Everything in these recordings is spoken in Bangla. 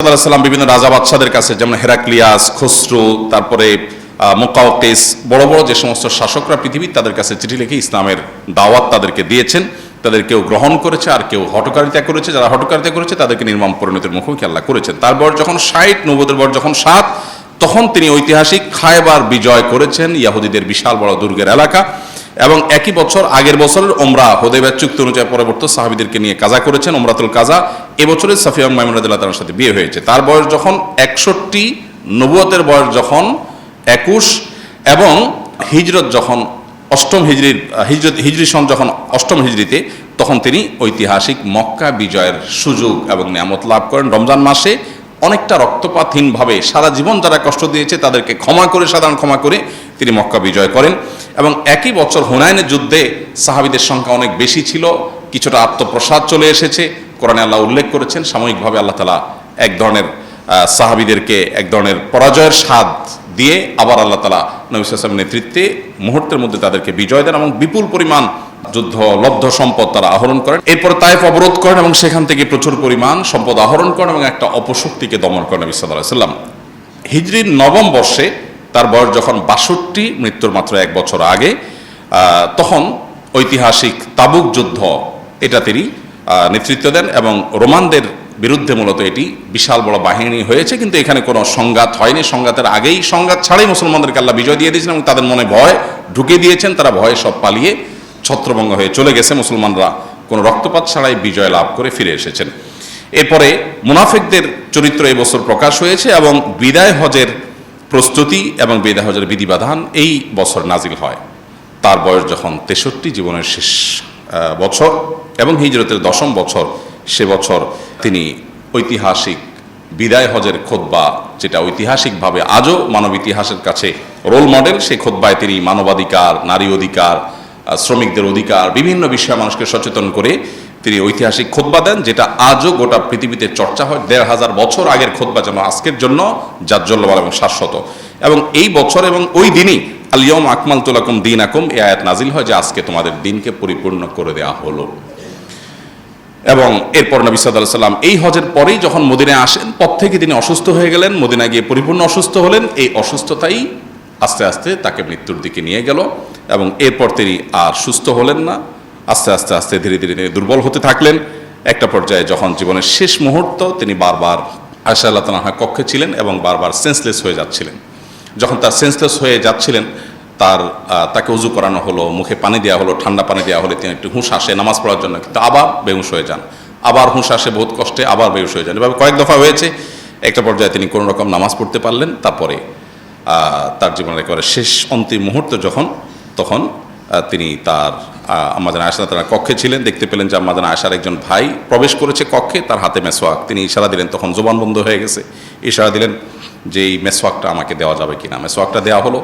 সাল্লাম বিভিন্ন রাজা বাদশাদের কাছে, যেমন হেরাক্লিয়াস, খসরু, তারপরে মোকাওকেস, বড় বড় যে সমস্ত শাসকরা পৃথিবীর তাদের কাছে চিঠি লিখে ইসলামের দাওয়াত তাদেরকে দিয়েছেন, তাদের কেউ গ্রহণ করেছে আর কেউ হটকারিতা করেছে। যারা হটকারিতা করেছে, তাদেরকে নির্মম পরিণতির মুখোমুখি আল্লাহ করেছেন। তারপর যখন ষাট নব্বদের বর যখন সাত, তখন তিনি ঐতিহাসিক খায়বার বিজয় করেছেন। ইয়াহুদিদের বিশাল বড় দুর্গের এলাকা। এবং একই বছর আগের বছরের ওমরা হোদেবের চুক্তি অনুযায়ী পরবর্তী সাহাবিদেরকে নিয়ে কাজা করেছেন ওমরাতুল কাজা। এবছরে সাফিয়া মাইমুনাদুল্লাহ তার সাথে বিয়ে হয়েছে। তার বয়স যখন একষট্টি, নবুয়তের বয়স যখন একুশ এবং হিজরত যখন অষ্টম হিজরির হিজরত, হিজরি সন যখন অষ্টম হিজরিতে, তখন তিনি ঐতিহাসিক মক্কা বিজয়ের সুযোগ এবং নিয়ামত লাভ করেন। রমজান মাসে অনেকটা রক্তপাতহীনভাবে সারা জীবন যারা কষ্ট দিয়েছে তাদেরকে ক্ষমা করে, সাধারণ ক্ষমা করে তিনি মক্কা বিজয় করেন। এবং একই বছর হুনায়নের যুদ্ধে সাহাবিদের সংখ্যা অনেক বেশি ছিল, কিছুটা আত্মপ্রসাদ চলে এসেছে। কোরআনে আল্লাহ উল্লেখ করেছেন, সাময়িকভাবে আল্লাহ তালা এক ধরনের সাহাবিদেরকে এক ধরনের পরাজয়ের স্বাদ দিয়ে আবার আল্লাহ তালা নবী নেতৃত্বে মুহূর্তের মধ্যে তাদেরকে বিজয় দেন এবং বিপুল পরিমাণ যুদ্ধ, লব্ধ সম্পদ তারা আহরণ করেন। এরপর তাইফ অবরোধ করেন এবং সেখান থেকে প্রচুর পরিমাণ সম্পদ আহরণ করেন এবং একটা অপশক্তিকে দমন করেন নবী সাল্লাহ সাল্লাম হিজরির নবম বর্ষে তার বয়স যখন বাষট্টি, মৃত্যুর মাত্র এক বছর আগে তখন ঐতিহাসিক তাবুক যুদ্ধ, এটা তিনি নেতৃত্ব দেন এবং রোমানদের বিরুদ্ধে মূলত এটি বিশাল বড় বাহিনী হয়েছে, কিন্তু এখানে কোনো সংঘাত হয়নি। সংঘাতের আগেই সংঘাত ছাড়াই মুসলমানদেরকে আল্লাহ বিজয় দিয়ে দিয়েছেন এবং তাদের মনে ভয় ঢুকে দিয়েছেন। তারা ভয়ে সব পালিয়ে ছত্রভঙ্গ হয়ে চলে গেছে। মুসলমানরা কোনো রক্তপাত ছাড়াই বিজয় লাভ করে ফিরে এসেছেন। এরপরে মুনাফিকদের চরিত্র এবছর প্রকাশ হয়েছে এবং বিদায় হজের প্রস্তুতি এবং বিদায় হজের বিধিবাধান এই বছর নাজিল হয়। তার বয়স যখন তেষট্টি, জীবনের শেষ বছর এবং হিজরতের দশম বছর, সে বছর তিনি ঐতিহাসিক বিদায় হজের খোদ্বা, যেটা ঐতিহাসিকভাবে আজও মানব ইতিহাসের কাছে রোল মডেল সেই খোদ্বায় তিনি মানবাধিকার, নারী অধিকার শ্রমিকদের অধিকার, বিভিন্ন বিষয়ে মানুষকে সচেতন করে তিনি ঐতিহাসিক খোদ্া দেন, যেটা আজও গোটা পৃথিবীতে চর্চা হয় দেড় হাজার বছর আগের খোদ্া যেন আজকের জন্য জাজ্জল্যবাল এবং শাশ্বত। এবং এই বছর এবং ওই দিনই আলিয়ম আকমাল তুলাকুম দিন আকুম এ আয়াত নাজিল হয় যে আজকে তোমাদের দিনকে পরিপূর্ণ করে দেওয়া হলো। এবং এরপর নবী সাল্লাহ সাল্লাম এই হজের পরেই যখন মদিনায় আসেন, পর থেকে তিনি অসুস্থ হয়ে গেলেন, মদিনায় গিয়ে পরিপূর্ণ অসুস্থ হলেন, এই অসুস্থতাই আস্তে আস্তে তাকে মৃত্যুর দিকে নিয়ে গেল। এবং এরপর তিনি আর সুস্থ হলেন না। আস্তে আস্তে আস্তে ধীরে ধীরে তিনি দুর্বল হতে থাকলেন। একটা পর্যায়ে যখন জীবনের শেষ মুহূর্ত, তিনি বারবার আশা আল্লাহ তালাহা কক্ষে ছিলেন এবং বারবার সেন্সলেস হয়ে যাচ্ছিলেন। যখন তার সেন্সলেস হয়ে যাচ্ছিলেন, তার তাকে উজু করানো হলো, মুখে পানি দেওয়া হলো, ঠান্ডা পানি দেওয়া হলে, তিনি একটু হুঁশ আসে, নামাজ পড়ার জন্য কিন্তু আবার বেহুশ হয়ে যান। আবার হুঁশ আসে বহুত কষ্টে, আবার বেহুশ হয়ে যান। এভাবে কয়েক দফা হয়েছে, একটা পর্যায়ে তিনি কোনো রকম নামাজ পড়তে পারলেন, তারপরে তার জীবনের একেবারে শেষ অন্তিম মুহূর্ত যখন, তখন তিনি তার আমাদের আয়সা তারা কক্ষে ছিলেন। দেখতে পেলেন যে আমাদের আয়সার একজন ভাই প্রবেশ করেছে কক্ষে, তার হাতে মেসোয়াক তিনি ইশারা দিলেন, তখন জোবান বন্ধ হয়ে গেছে। ইশারা দিলেন যে, এই মেসোয়াকটা আমাকে দেওয়া যাবে কিনা? মেসোয়াকটা দেওয়া হলো।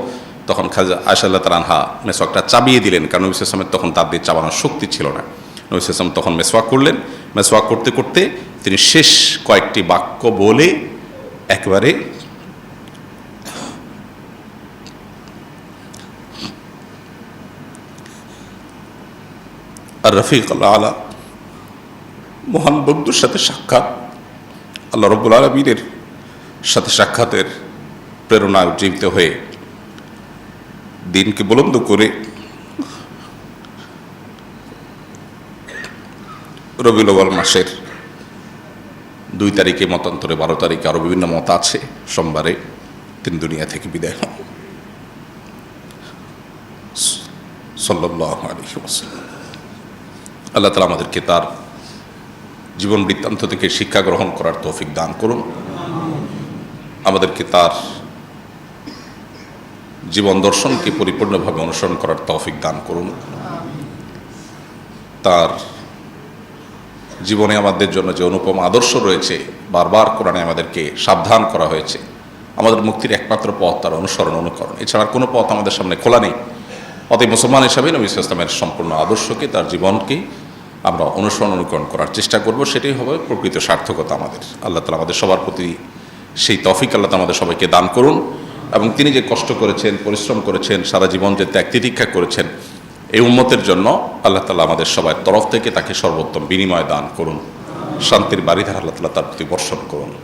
তখন খাজা আয়সাল্লাহ তালানহা মেসোয়াকটা চাবিয়ে দিলেন, কারণ নবী ইসলামের তখন তার দিয়ে চাবানোর শক্তি ছিল না। নবী ইসলাম তখন মেসোয়াক করলেন। মেসোয়াক করতে করতে তিনি শেষ কয়েকটি বাক্য বলে একেবারে আর রফিক আল্লাহ আলা। মহান বন্ধুর সাথে সাক্ষাৎ। আল্লাহ রব্বুল আলমীর সাথে সাক্ষাতের প্রেরণা উজ্জীবিত হয়ে দিনকে বলন্দ করে রবিউল মাসের দুই তারিখে মতান্তরে বারো তারিখে আরও বিভিন্ন মত আছে। সোমবারে তিনি দুনিয়া থেকে বিদায় হন। সাল্লাহ আলহি ওয়াসাল্লাম। আল্লাহ তালা আমাদেরকে তার জীবন বৃত্তান্ত থেকে শিক্ষা গ্রহণ করার তৌফিক দান করুন। আমাদেরকে তার জীবন দর্শনকে পরিপূর্ণভাবে অনুসরণ করার তৌফিক দান করুন। তার জীবনে আমাদের জন্য যে অনুপম আদর্শ রয়েছে, বারবার কোরআনে আমাদেরকে সাবধান করা হয়েছে। আমাদের মুক্তির একমাত্র পথ তার অনুসরণ, অনুকরণ। এছাড়া কোনো পথ আমাদের সামনে খোলা নেই। অতএব মুসলমান হিসাবে নবী ইসলামের সম্পূর্ণ আদর্শকে, তার জীবনকে আমরা অনুসরণ অনুকরণ করার চেষ্টা করব, সেটাই হবে প্রকৃত সার্থকতা আমাদের। আল্লাহ তালা আমাদের সবার প্রতি সেই তফিক আল্লাহ আমাদের সবাইকে দান করুন। এবং তিনি যে কষ্ট করেছেন, পরিশ্রম করেছেন, সারা জীবন যে ত্যাগ তিতিক্ষা করেছেন, এই উন্মতের জন্য আল্লাহ তালা আমাদের সবার তরফ থেকে তাকে সর্বোত্তম বিনিময় দান করুন। শান্তির বাড়িধার আল্লাহ তালা তার প্রতি বর্ষণ করুন।